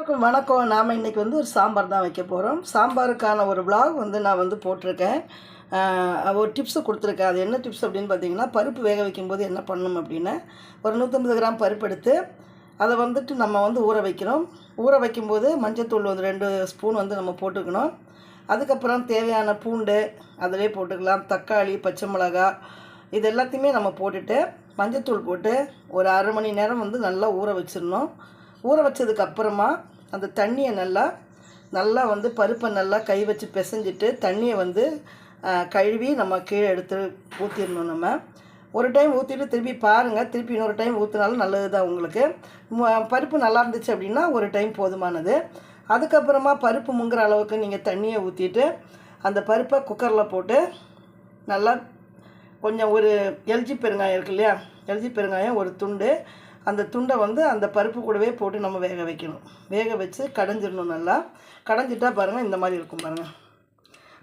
எல்லாருக்கும் வணக்கம். நாம் இன்றைக்கி வந்து ஒரு சாம்பார் தான் வைக்க போகிறோம் சாம்பாருக்கான ஒரு vlog வந்து நான் வந்து போட்டிருக்கேன். ஒரு டிப்ஸு கொடுத்துருக்கேன். அது என்ன டிப்ஸ் அப்படின்னு பார்த்தீங்கன்னா பருப்பு வேக வைக்கும்போது என்ன பண்ணணும் அப்படின்னு ஒரு நூற்றம்பது கிராம் பருப்பு எடுத்து அதை வந்துட்டு நம்ம வந்து ஊற வைக்கிறோம் ஊற வைக்கும்போது மஞ்சத்தூள் வந்து ரெண்டு ஸ்பூன் வந்து நம்ம போட்டுக்கணும். அதுக்கப்புறம் தேவையான பூண்டு அதிலே போட்டுக்கலாம். தக்காளி பச்சை மிளகா இது எல்லாத்தையுமே நம்ம போட்டுட்டு மஞ்சத்தூள் போட்டு ஒரு அரை மணி நேரம் வந்து நல்லா ஊற வச்சிடணும். ஊற வச்சதுக்கு அப்புறமா அந்த தண்ணியை நல்லா நல்லா வந்து பருப்பை நல்லா கை வச்சு பிசைஞ்சிட்டு தண்ணியை வந்து கழுவி நம்ம கீழே எடுத்து ஊற்றிடணும் நம்ம. ஒரு டைம் ஊற்றிட்டு திருப்பி பாருங்கள் திருப்பி இன்னொரு டைம் ஊற்றினாலும் நல்லது தான் உங்களுக்கு பருப்பு நல்லா இருந்துச்சு அப்படின்னா ஒரு டைம் போதுமானது. அதுக்கப்புறமா பருப்பு முங்குற அளவுக்கு நீங்கள் தண்ணியை ஊற்றிட்டு அந்த பருப்பை குக்கரில் போட்டு நல்லா கொஞ்சம் ஒரு எல்ஜி பெருங்காயம் இருக்கு இல்லையா எல்ஜி பெருங்காயம் ஒரு துண்டு அந்த துண்டை வந்து அந்த பருப்பு கூடவே போட்டு நம்ம வேக வைக்கணும். வேக வச்சு கடைஞ்சிடணும் நல்லா. கடைஞ்சிட்டா பாருங்கள் இந்த மாதிரி இருக்கும் பாருங்கள்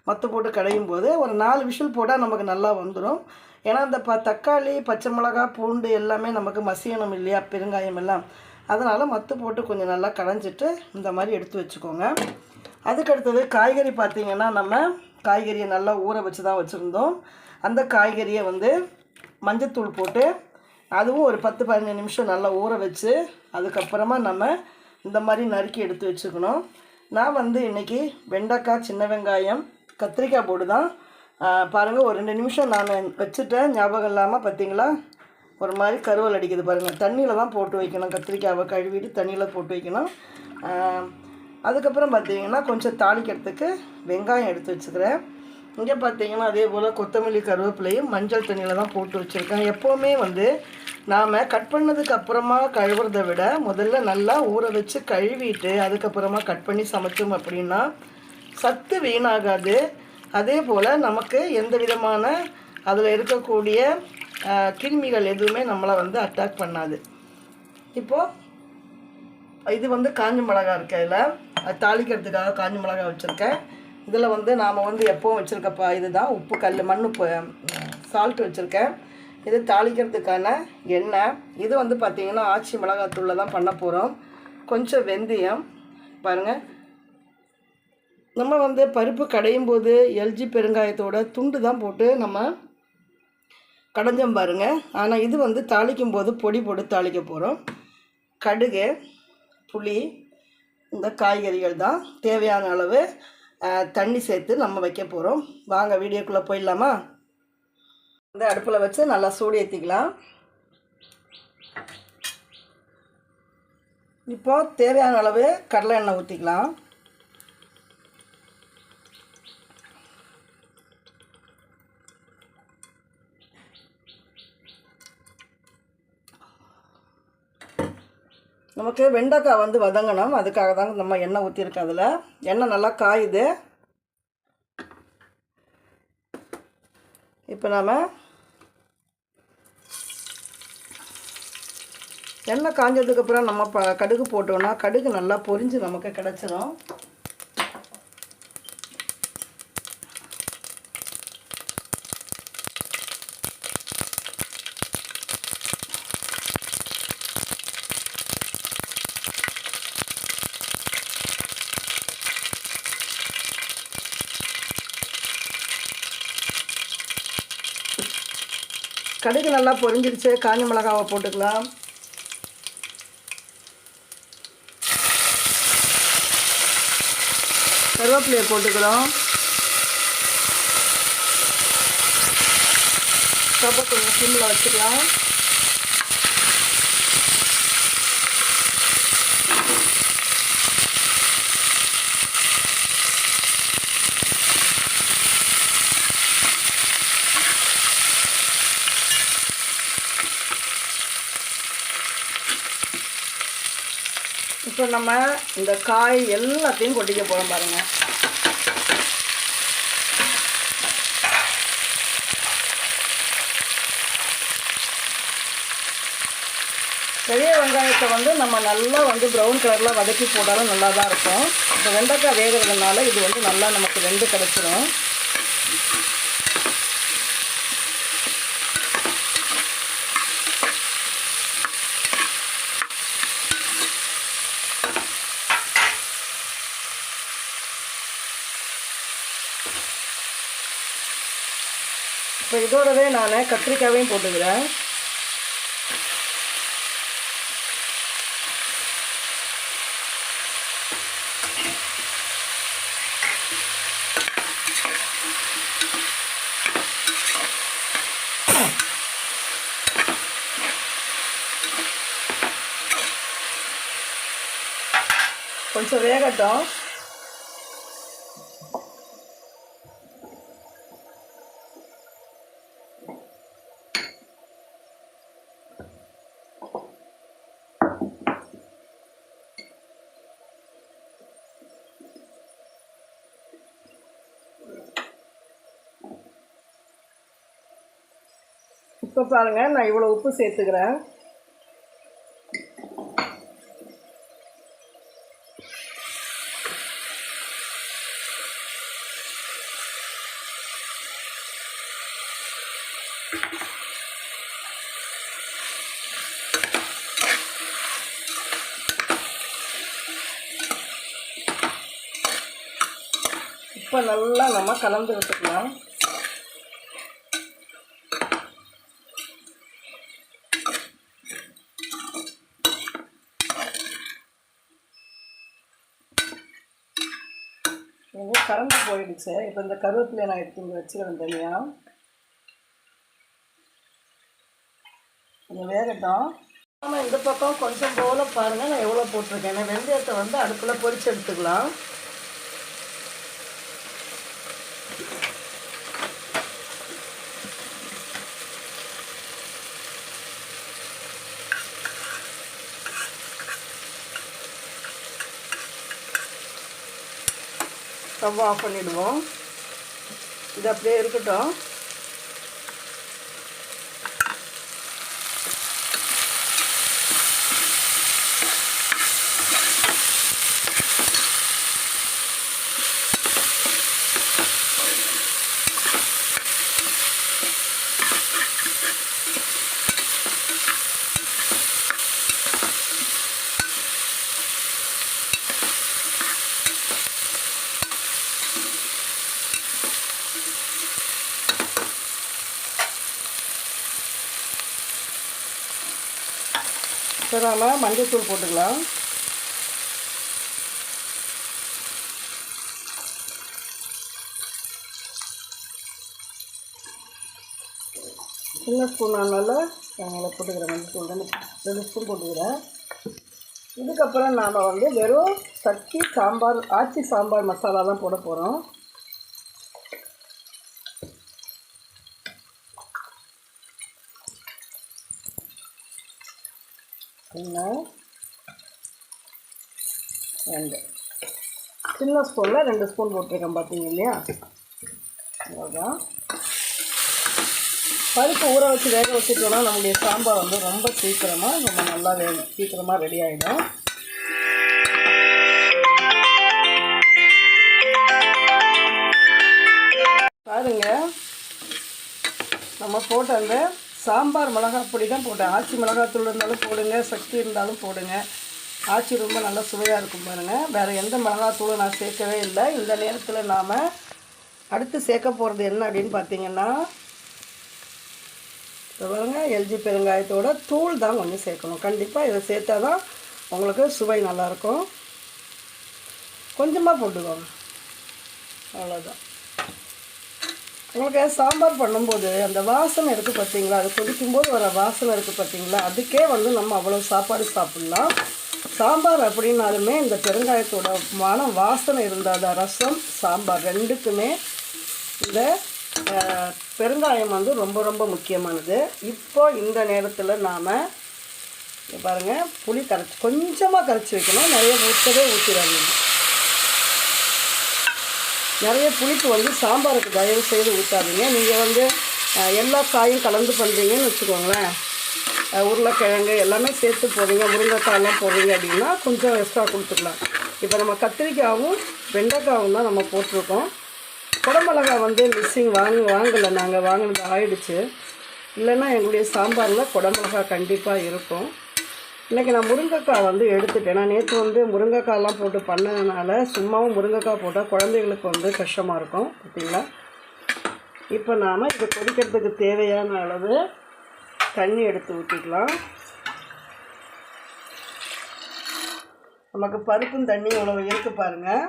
மற்ற போட்டு கடையும் போது ஒரு நாலு விஷல் போட்டால் நமக்கு நல்லா வந்துடும் ஏன்னா அந்த ப தக்காளி பச்சை மிளகா பூண்டு எல்லாமே நமக்கு மசியணும் இல்லையா பெருங்காயம் எல்லாம். அதனால் மத்து போட்டு கொஞ்சம் நல்லா கடைஞ்சிட்டு இந்த மாதிரி எடுத்து வச்சுக்கோங்க. அதுக்கடுத்தது காய்கறி பார்த்திங்கன்னா நம்ம காய்கறியை நல்லா ஊற வச்சு தான் வச்சுருந்தோம். அந்த காய்கறியை வந்து மஞ்சத்தூள் போட்டு அதுவும் ஒரு பத்து பதினஞ்சு நிமிஷம் நல்லா ஊற வச்சு அதுக்கப்புறமா நம்ம இந்த மாதிரி நறுக்கி எடுத்து வச்சுக்கணும். நான் வந்து இன்றைக்கி வெண்டைக்காய் சின்ன வெங்காயம் கத்திரிக்காய் போட்டு தான் பாருங்கள் ஒரு ரெண்டு நிமிஷம் நான் வச்சுட்டேன். ஞாபகம் இல்லாமல் பார்த்தீங்களா ஒரு மாதிரி கருவல் அடிக்குது பாருங்கள் தண்ணியில் தான் போட்டு வைக்கணும். கத்திரிக்காவை கழுவிட்டு தண்ணியில் போட்டு வைக்கணும். அதுக்கப்புறம் பார்த்தீங்கன்னா கொஞ்சம் தாளிக்கிறதுக்கு வெங்காயம் எடுத்து வச்சுக்கிறேன். இங்கே பார்த்தீங்கன்னா அதே போல் கொத்தமல்லி கருவேப்பிலையும் மஞ்சள் தண்ணியில் தான் போட்டு வச்சுருக்கேன். எப்போவுமே வந்து நாம் கட் பண்ணதுக்கு அப்புறமா கழுவுறதை விட முதல்ல நல்லா ஊற வச்சு கழுவிட்டு அதுக்கப்புறமா கட் பண்ணி சமைச்சோம் அப்படின்னா சத்து வீணாகாது. அதே போல் நமக்கு எந்த விதமான அதில் இருக்கக்கூடிய கிருமிகள் எதுவுமே நம்மளை வந்து அட்டாக் பண்ணாது. இப்போது இது வந்து காஞ்ச மிளகா இருக்கு அதில் தாளிக்கிறதுக்காக காஞ்ச மிளகா வச்சுருக்கேன். இதில் வந்து நாம் வந்து எப்போவும் வச்சுருக்கப்பா இதுதான் உப்பு கல் மண் உப்பு சால்ட் வச்சுருக்கேன். இது தாளிக்கிறதுக்கான எண்ணெய். இது வந்து பார்த்திங்கன்னா ஆச்சி மிளகாத்தூளில் தான் பண்ண போகிறோம் கொஞ்சம் வெந்தயம் பாருங்கள் நம்ம வந்து பருப்பு கடையும் போது எல்ஜி பெருங்காயத்தோட துண்டு தான் போட்டு நம்ம கடைஞ்சோம் பாருங்க. ஆனால் இது வந்து தாளிக்கும் போது பொடி போட்டு தாளிக்க போகிறோம் கடுகு புளி இந்த காய்கறிகள் தான் தேவையான அளவு. தண்ணி சேர்த்து நம்ம வைக்க போகிறோம் வாங்க வீடியோக்குள்ளே போயிடலாமா? இந்த அடுப்பில் வச்சு நல்லா சூடு ஏற்றிக்கலாம் இப்போது தேவையான அளவு கடலை எண்ணெய் ஊற்றிக்கலாம் நமக்கு வெண்டைக்காய் வந்து வதங்கணும். அதுக்காக தாங்க நம்ம எண்ணெய் ஊற்றிருக்கோம் அதில். எண்ணெய் நல்லா காயுது. இப்போ நாம் எண்ணெய் காஞ்சதுக்கப்புறம் நம்ம ப கடுகு போட்டோம்னா கடுகு நல்லா பொரிஞ்சு நமக்கு கிடச்சிரும். கடுகு நல்லா பொரிஞ்சிருச்சு. காஞ்ச மிளகாவை போட்டுக்கலாம். கருவேப்பிலையை போட்டுக்கிறோம் ஸ்டவ்வை கொஞ்சம் சிம்மில் வச்சுக்கலாம். இப்போ நம்ம இந்த காய் எல்லாத்தையும் கொட்டிக்க போகிறோம் பாருங்கள் பெரிய வெங்காயத்தை வந்து நம்ம நல்லா வந்து ப்ரௌன் கலரில் வதக்கி போட்டாலும் நல்லா தான் இருக்கும். இப்போ வெண்டைக்காய் வேகிறதுனால இது வந்து நல்லா நமக்கு வெந்து கிடச்சிரும். இப்போ இதோடவே நான் கத்திரிக்காயையும் போட்டுக்கிறேன். கொஞ்சம் வேகட்டும். இப்போ பாருங்கள் நான் இவ்வளோ உப்பு சேர்த்துக்கிறேன். இப்போ நல்லா நம்ம கலந்து விட்டுக்கலாம். இது கரண்ட் போயிடுச்சு இப்போ இந்த கருவேப்பிலையை நான் எடுத்து இங்கே வச்சுக்கிறேன் தனியாக கொஞ்சம் வேகட்டும். ஆனால் இந்த பக்கம் கொஞ்சம் போல பாருங்கள் நான் எவ்வளோ போட்டிருக்கேன். ஏன்னா வெந்தயத்தை வந்து அடுப்பில் பொரிச்சு எடுத்துக்கலாம். ஸ்டவ் ஆஃப் பண்ணிவிடுவோம் இது அப்படியே இருக்கட்டும். சரி நாம மஞ்சள்தூள் போட்டுக்கலாம். சின்ன ஸ்பூன் அதனால நாங்கள் போட்டுக்கிறேன் மஞ்சத்தூள். ரெண்டு ரெண்டு ஸ்பூன் போட்டுக்கிறேன். இதுக்கப்புறம் நாம் வந்து வெறும் சட்டி சாம்பார் ஆச்சி சாம்பார் மசாலா தான் போட போகிறோம் ஒன்று ரெண்டு. சின்ன ஸ்பூனில் ரெண்டு ஸ்பூன் போட்டிருக்கேன் பார்த்தீங்க இல்லையா? அவ்வளோதான் பருப்பு ஊற வச்சு வேக வச்சுட்டோம்னா நம்முடைய சாம்பார் வந்து ரொம்ப சீக்கிரமாக ரொம்ப நல்லா வே சீக்கிரமாக ரெடி ஆகிடும் பாருங்கள் நம்ம போட்ட அந்த சாம்பார் மிளகாய் பொடி தான் போட்டேன். ஆச்சி மிளகாத்தூள் இருந்தாலும் போடுங்க சக்தி இருந்தாலும் போடுங்க. ஆச்சி ரொம்ப நல்லா சுவையாக இருக்கும் பாருங்கள் வேறு எந்த மிளகாத்தூளும் நான் சேர்க்கவே இல்லை. இந்த நேரத்தில் நாம் அடுத்து சேர்க்க போகிறது என்ன அப்படின்னு பார்த்தீங்கன்னா பாருங்க எல்ஜி பெருங்காயத்தோட தூள் தான் கொஞ்சம் சேர்க்கணும். கண்டிப்பாக இதை சேர்த்தா தான் உங்களுக்கு சுவை நல்லாயிருக்கும் கொஞ்சமாக போட்டுக்கோங்க. அவ்வளோதான் உங்களுக்கு சாம்பார் பண்ணும்போது அந்த வாசனை இருக்குது பார்த்தீங்களா? அது கொதிக்கும்போது வர வாசனை இருக்குது பார்த்தீங்களா? அதுக்கே வந்து நம்ம அவ்வளோ சாப்பாடு சாப்பிட்லாம். சாம்பார் அப்படின்னாலுமே இந்த பெருங்காயத்தோட மனம் வாசனை இருந்தால் தான் ரசம் சாம்பார் ரெண்டுக்குமே இந்த பெருங்காயம் வந்து ரொம்ப ரொம்ப முக்கியமானது. இப்போ இந்த நேரத்தில் நாம் பாருங்கள் புளி கரைச்சி கொஞ்சமாக கரைச்சி வைக்கணும். நிறைய ஊற்றவே ஊற்றிடாதீங்க நிறைய புளிப்பு வந்து சாம்பாருக்கு தயவு செய்து ஊற்றாதீங்க நீங்கள் வந்து எல்லா காயும் கலந்து பண்ணுறீங்கன்னு வச்சுக்கோங்களேன். உருளைக்கிழங்கு எல்லாமே சேர்த்து போடுறீங்க முருங்கைக்காயெல்லாம் போடுறீங்க அப்படின்னா கொஞ்சம் எக்ஸ்ட்ரா கொடுத்துக்கலாம். இப்போ நம்ம கத்திரிக்காயும் வெண்டைக்காயும் தான் நம்ம போட்டிருக்கோம். குடமிளகா வந்து மிக்சிங் வாங்க வாங்கலை. நாங்கள் வாங்கினது ஆயிடுச்சு. இல்லைன்னா எங்களுடைய சாம்பாரில் குடமிளகா கண்டிப்பாக இருக்கும். இன்றைக்கி நான் முருங்கைக்காய் வந்து எடுத்துட்டேன். நான் நேற்று வந்து முருங்கைக்காயெலாம் போட்டு பண்ணதுனால சும்மாவும் முருங்கைக்காய் போட்டால் குழந்தைகளுக்கு வந்து கஷ்டமாக இருக்கும். பார்த்திங்களா இப்போ நாம் இதை கொதிக்கிறதுக்கு தேவையான அளவு தண்ணி எடுத்து ஊற்றிக்கலாம் நமக்கு பருப்பும் தண்ணி இவ்வளோ இருக்குது பாருங்கள்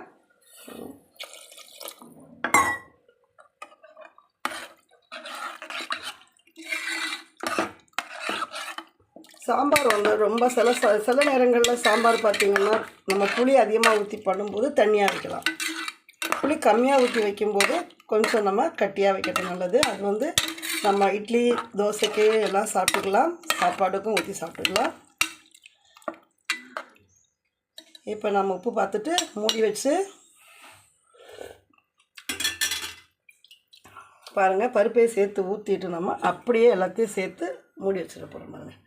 சாம்பார் வந்து ரொம்ப சில ச சில நேரங்களில் சாம்பார் பார்த்திங்கன்னா நம்ம புளி அதிகமாக ஊற்றி பண்ணும்போது தண்ணியாக வைக்கலாம். புளி கம்மியாக ஊற்றி வைக்கும்போது கொஞ்சம் நம்ம கட்டியாக வைக்கிறது நல்லது. அது வந்து நம்ம இட்லி தோசைக்கு எல்லாம் சாப்பிட்டுக்கலாம். சாப்பாடுக்கும் ஊற்றி சாப்பிட்டுக்கலாம். இப்போ நம்ம உப்பு பார்த்துட்டு மூடி வச்சு பாருங்கள் பருப்பையும் சேர்த்து ஊற்றிட்டு நம்ம அப்படியே எல்லாத்தையும் சேர்த்து மூடி வச்சுட போகிறோம் பாருங்கள்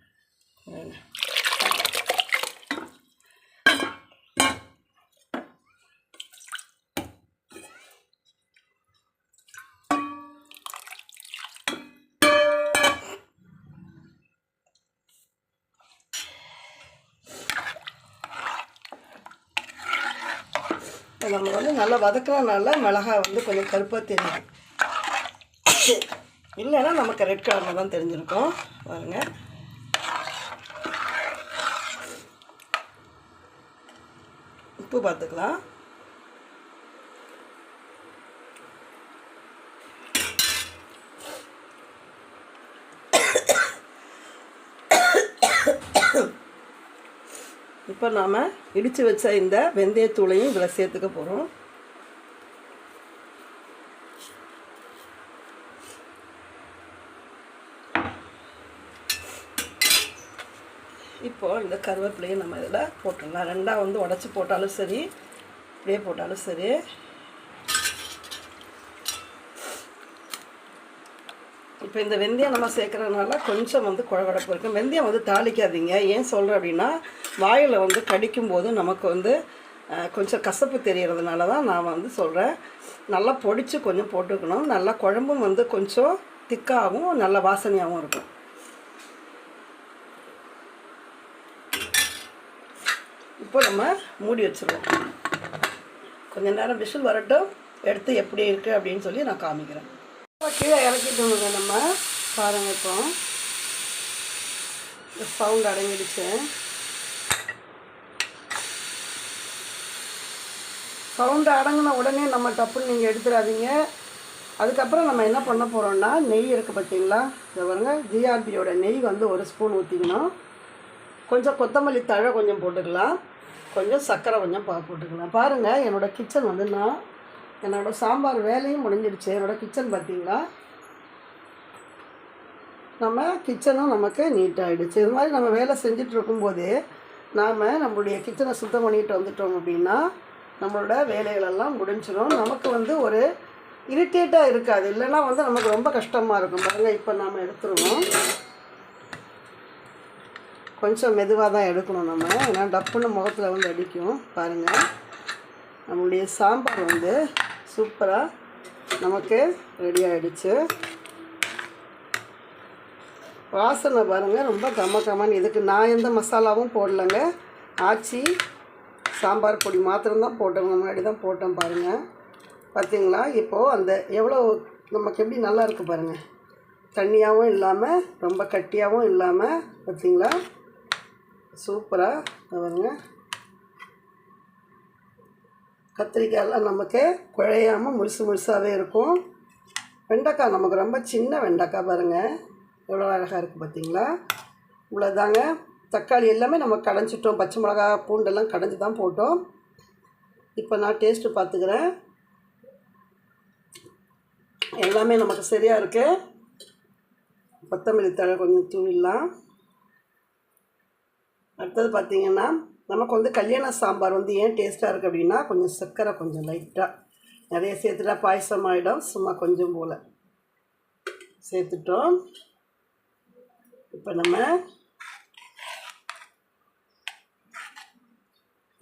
இப்போ நம்ம வந்து நல்லா வதக்கினால மிளகாய் வந்து கொஞ்சம் கருப்பாக தெரியும். இல்லைன்னா நமக்கு ரெட் கலரில் தான் தெரிஞ்சிருக்கும். பாருங்கள் உப்பு பார்த்துக்கலாம். இப்போ நாம் இடித்து வச்ச இந்த வெந்தயத்தூளையும் இதில் சேர்த்துக்க போகிறோம் இப்போ இந்த கருவேப்பிலையும் நம்ம இதில் போட்டுடலாம். ரெண்டாக வந்து உடச்சி போட்டாலும் சரி இப்படியே போட்டாலும் சரி. இப்போ இந்த வெந்தயம் நம்ம சேர்க்குறதுனால கொஞ்சம் வந்து குழகுழப்பு இருக்கும் வெந்தயம் வந்து தாளிக்காதீங்க. ஏன் சொல்கிறேன் அப்படின்னா வாயில் வந்து கடிக்கும்போது நமக்கு வந்து கொஞ்சம் கசப்பு தெரியறதுனால தான் நான் வந்து சொல்கிறேன் நல்லா பொடிச்சு கொஞ்சம் போட்டுக்கணும். நல்லா குழம்பும் வந்து கொஞ்சம் திக்காகவும் நல்ல வாசனையாகவும் இருக்கும். இப்போ நம்ம மூடி வச்சுருவோம். கொஞ்ச நேரம் விசில் வரட்டும். எடுத்து எப்படி இருக்குது அப்படின்னு சொல்லி நான் காமிக்கிறேன். இப்போ கீழே இறக்கிட்டோங்க நம்ம. பாருங்கள் இப்போ. இந்த சவுண்ட் அடங்கிடுச்சு. சவுண்டு அடங்கின உடனே நம்ம டப்புன்னு நீங்கள் எடுத்துடாதீங்க. அதுக்கப்புறம் நம்ம என்ன பண்ண போகிறோம்னா நெய் இருக்குது பார்த்தீங்களா? இதை பாருங்க. ஜிஆர்பியோட நெய் வந்து ஒரு ஸ்பூன் ஊற்றிக்கணும் கொஞ்சம் கொத்தமல்லி தழை கொஞ்சம் போட்டுக்கலாம். கொஞ்சம் சர்க்கரை கொஞ்சம் பா போட்டுக்கலாம். பாருங்கள் என்னோடய கிச்சன் வந்து நான் என்னோடய சாம்பார் வேலையும் முடிஞ்சிடுச்சு. என்னோடய கிச்சன் பார்த்தீங்களா? நம்ம கிச்சனும் நமக்கு நீட்டாகிடுச்சு இது மாதிரி நம்ம வேலை செஞ்சுட்டு இருக்கும்போது நாம் நம்மளுடைய கிச்சனை சுத்தம் பண்ணிட்டு வந்துட்டோம் அப்படின்னா நம்மளோட வேலைகளெல்லாம் முடிஞ்சிடும் நமக்கு வந்து ஒரு இரிட்டேட்டாக இருக்காது. இல்லைன்னா வந்து நமக்கு ரொம்ப கஷ்டமாக இருக்கும். பாருங்கள் இப்போ நாம் எடுத்துருவோம். கொஞ்சம் மெதுவாக தான் எடுக்கணும் நம்ம. ஏன்னா டப்புன்னு முகத்தில் வந்து அடிக்கும். பாருங்கள் நம்மளுடைய சாம்பார் வந்து சூப்பராக நமக்கு ரெடி ஆகிடுச்சு வாசனை பாருங்கள் ரொம்ப கம கமன்னு. இதுக்கு நான் எந்த மசாலாவும் போடலைங்க. ஆச்சி சாம்பார் பொடி மாத்திரம்தான் போட்டேன். முன்னாடி தான் போட்டேன் பாருங்கள் பார்த்தீங்களா இப்போது அந்த எவ்வளோ நமக்கு எப்படி நல்லா இருக்குது பாருங்கள் தண்ணியாகவும் இல்லாமல் ரொம்ப கட்டியாகவும் இல்லாமல் பார்த்தீங்களா சூப்பராக பாருங்க. கத்திரிக்காயெல்லாம் நமக்கு குழையாமல் முழுசு முழுசாகவே இருக்கும். வெண்டைக்காய் நமக்கு ரொம்ப சின்ன வெண்டைக்காய் பாருங்கள் எவ்வளோ அழகாக இருக்குது பார்த்தீங்களா இவ்வளோதாங்க தக்காளி எல்லாமே நம்ம கடைஞ்சிட்டோம். பச்சை மிளகா பூண்டெல்லாம் கடைஞ்சி தான் போட்டோம். இப்போ நான் டேஸ்ட்டு பார்த்துக்கிறேன் எல்லாமே நமக்கு சரியாக இருக்குது கொத்தமல்லி தழை கொஞ்சம் தூவிடலாம். அடுத்தது பார்த்தீங்கன்னா நமக்கு வந்து கல்யாண சாம்பார் வந்து ஏன் டேஸ்ட்டாக இருக்குது அப்படின்னா கொஞ்சம் சர்க்கரை கொஞ்சம் லைட்டாக நிறைய சேர்த்துட்டா பாயசம் ஆகிடும் சும்மா கொஞ்சம் போல். சேர்த்துட்டோம். இப்போ நம்ம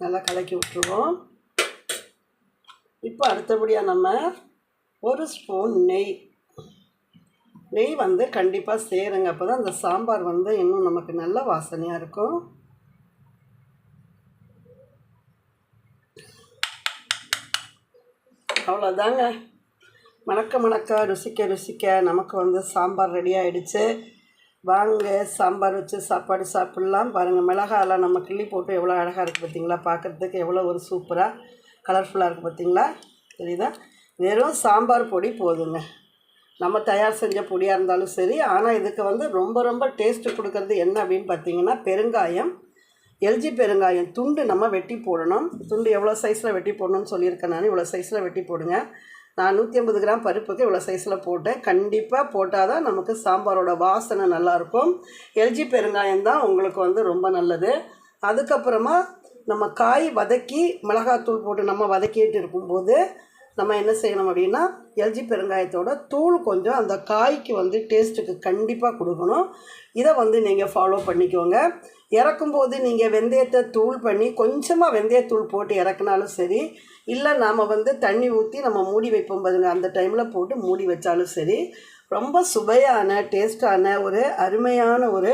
நல்லா கலக்கி விட்டுருவோம். இப்போ அடுத்தபடியாக நம்ம ஒரு ஸ்பூன் நெய். நெய் வந்து கண்டிப்பாக சேருங்க. அப்போ தான் அந்த சாம்பார் வந்து இன்னும் நமக்கு நல்ல வாசனையாக இருக்கும். அவ்வளோதாங்க மணக்க மணக்க ருசிக்க ருசிக்க நமக்கு வந்து சாம்பார் ரெடி ஆகிடுச்சு வாங்க சாம்பார் வச்சு சாப்பாடு சாப்பிட்லாம். பாருங்கள் மிளகாலாம் நம்ம கிள்ளி போட்டு எவ்வளோ அழகாக இருக்குது பார்த்தீங்களா பார்க்குறதுக்கு எவ்வளோ ஒரு சூப்பராக கலர்ஃபுல்லாக இருக்குது பார்த்தீங்களா தெரியுதா? வெறும் சாம்பார் பொடி போதுங்க. நம்ம தயார் செஞ்ச பொடியாக இருந்தாலும் சரி ஆனால் இதுக்கு வந்து ரொம்ப ரொம்ப டேஸ்ட்டு கொடுக்கறது என்ன அப்படின்னு பார்த்தீங்கன்னா பெருங்காயம் எல்ஜி பெருங்காயம் துண்டு நம்ம வெட்டி போடணும். துண்டு எவ்வளோ சைஸில் வெட்டி போடணும்னு சொல்லியிருக்கேன் நான். இவ்வளோ சைஸில் வெட்டி போடுங்க. நான் நூற்றி ஐம்பது கிராம் பருப்புக்கு இவ்வளோ சைஸில் போட்டேன். கண்டிப்பாக போட்டால் தான் நமக்கு சாம்பாரோட வாசனை நல்லாயிருக்கும் எல்ஜி பெருங்காயம் தான் உங்களுக்கு வந்து ரொம்ப நல்லது. அதுக்கப்புறமா நம்ம காய் வதக்கி மிளகாத்தூள் போட்டு நம்ம வதக்கிட்டு இருக்கும்போது நம்ம என்ன செய்யணும் அப்படின்னா எல்ஜி பெருங்காயத்தோட தூள் கொஞ்சம் அந்த காய்க்கு வந்து டேஸ்ட்டுக்கு கண்டிப்பாக கொடுக்கணும். இதை வந்து நீங்கள் ஃபாலோ பண்ணிக்கோங்க. இறக்கும்போது நீங்கள் வெந்தயத்தை தூள் பண்ணி கொஞ்சமாக வெந்தயத்தூள் போட்டு இறக்குனாலும் சரி இல்லை நாம் வந்து தண்ணி ஊற்றி நம்ம மூடி வைப்போம் பாருங்க அந்த டைமில் போட்டு மூடி வச்சாலும் சரி ரொம்ப சுவையான டேஸ்டான ஒரு அருமையான ஒரு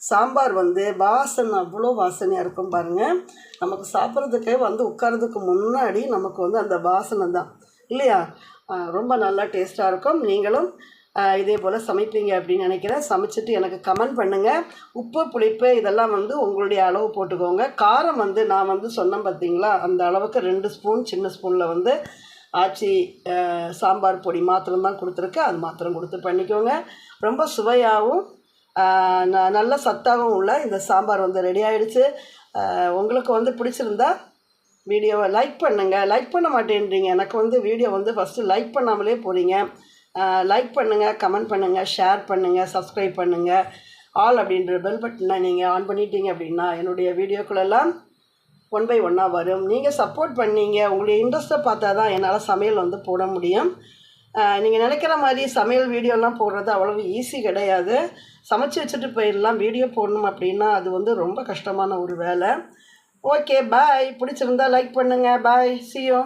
சாம்பார் வந்து வாசனை அவ்வளோ வாசனையாக இருக்கும் பாருங்கள் நமக்கு சாப்பிட்றதுக்கே வந்து உட்காரதுக்கு முன்னாடி நமக்கு வந்து அந்த வாசனை தான். இல்லையா? ரொம்ப நல்லா டேஸ்ட்டாக இருக்கும். நீங்களும் இதே போல் சமைப்பீங்க அப்படின்னு நினைக்கிறேன். சமைச்சிட்டு எனக்கு கமெண்ட் பண்ணுங்கள் உப்பு புளிப்பு இதெல்லாம் வந்து உங்களுடைய அளவு போட்டுக்கோங்க. காரம் வந்து நான் வந்து சொன்னேன் பார்த்தீங்களா அந்த அளவுக்கு ரெண்டு ஸ்பூன் சின்ன ஸ்பூனில் வந்து ஆச்சி சாம்பார் பொடி மாத்திரம் தான் அது மாத்திரம் கொடுத்து பண்ணிக்கோங்க. ரொம்ப சுவையாகவும் நல்ல சத்தாகவும் உள்ள இந்த சாம்பார் வந்து ரெடி ஆகிடுச்சு உங்களுக்கு வந்து பிடிச்சிருந்தா வீடியோவை லைக் பண்ணுங்கள் லைக் பண்ண மாட்டேன்றீங்க. எனக்கு வந்து வீடியோ வந்து ஃபஸ்ட்டு லைக் பண்ணாமலே போகிறீங்க லைக் பண்ணுங்கள் கமெண்ட் பண்ணுங்கள் ஷேர் பண்ணுங்கள் சப்ஸ்கிரைப் பண்ணுங்கள் ஆல் அப்படின்ற பெல் பட்டனை நீங்கள் ஆன் பண்ணிட்டீங்க அப்படின்னா என்னுடைய வீடியோக்களெல்லாம் ஒன் பை ஒன்னாக வரும். நீங்கள் சப்போர்ட் பண்ணீங்க. உங்களுடைய இன்ட்ரெஸ்ட்டை பார்த்தா தான் என்னால் சமையல் வந்து போட முடியும். நீங்கள் நினைக்கிற மாதிரி சமையல் வீடியோலாம் போடுறது அவ்வளவு ஈஸி கிடையாது. சமைச்சு வச்சுட்டு போயிடலாம் வீடியோ போடணும் அப்படின்னா அது வந்து ரொம்ப கஷ்டமான ஒரு வேலை. ஓகே பாய் பிடிச்சிருந்தா லைக் பண்ணுங்கள் பாய் சியோ